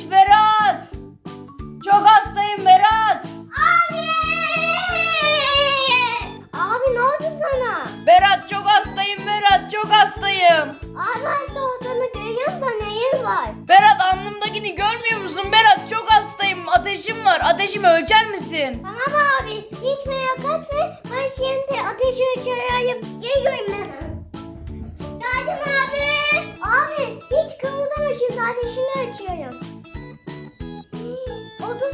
olmuş Berat? Çok hastayım Berat. Abi! Abi ne oldu sana? Berat çok hastayım Berat çok hastayım. Abi hasta olduğunu görüyorum da neyin var? Berat alnımdakini görmüyor musun Berat? Çok hastayım ateşim var ateşimi ölçer misin? Tamam abi hiç merak etme. Ben şimdi ateşi ölçerayım. Geliyorum hemen. Geldim abi. Abi hiç kımıldama şimdi ateşini ölçüyorum.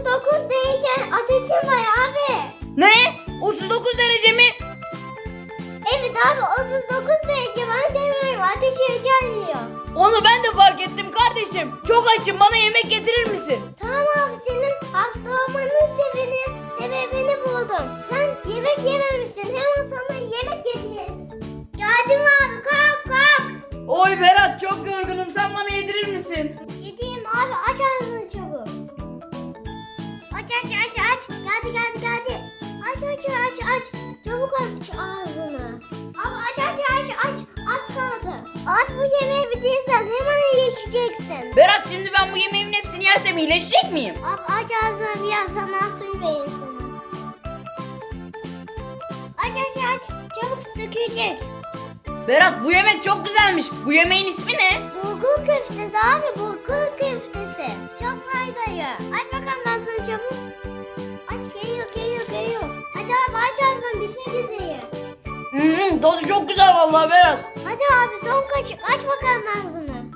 39 derece ateşim var abi. Ne? 39 derece mi? Evet abi 39 derece ben demiyorum ateşi ölçer diyor. Onu ben de fark ettim kardeşim. Çok açım bana yemek getirir misin? Tamam abi senin hasta olmanın sebebini, sebebini buldum. Sen yemek yememişsin hemen sana yemek getireyim. Geldim abi kalk kalk. Oy Berat çok yorgunum sen bana yedirir misin? Geldi geldi geldi. Aç aç aç aç. Çabuk aç ağzını. Abi aç aç aç aç. Az kaldı. Aç bu yemeği bitirirsen hemen iyileşeceksin. Berat şimdi ben bu yemeğimin hepsini yersem iyileşecek miyim? Abi aç ağzını biraz zaman suyu vereyim sana. Aç aç aç. Çabuk dökülecek. Berat bu yemek çok güzelmiş. Bu yemeğin ismi ne? Bulgur köftesi abi bulgur köftesi. Çok faydalı. Aç bakalım ben sana çabuk. Tadı çok güzel vallahi Berat. Hadi abi son kaşık aç bakalım ağzını.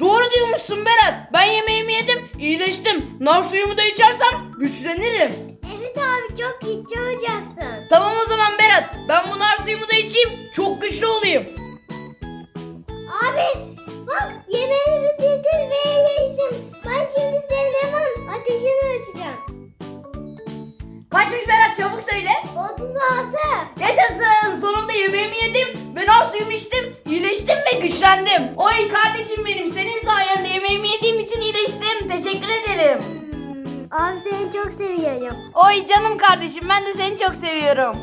Doğru diyormuşsun Berat. Ben yemeğimi yedim, iyileştim. Nar suyumu da içersem güçlenirim. Evet abi çok güçlü olacaksın. Tamam o zaman Berat. Ben bu nar suyumu da içeyim. Çok güçlü olayım. Abi bak yemeğini bitirdin ve iyileştin. Ben şimdi senin hemen ateşini ölçeceğim. Kaçmış Berat çabuk söyle. 36. nar suyumu içtim. iyileştim ve güçlendim. Oy kardeşim benim. Senin sayende yemeğimi yediğim için iyileştim. Teşekkür ederim. Abi seni çok seviyorum. Oy canım kardeşim ben de seni çok seviyorum.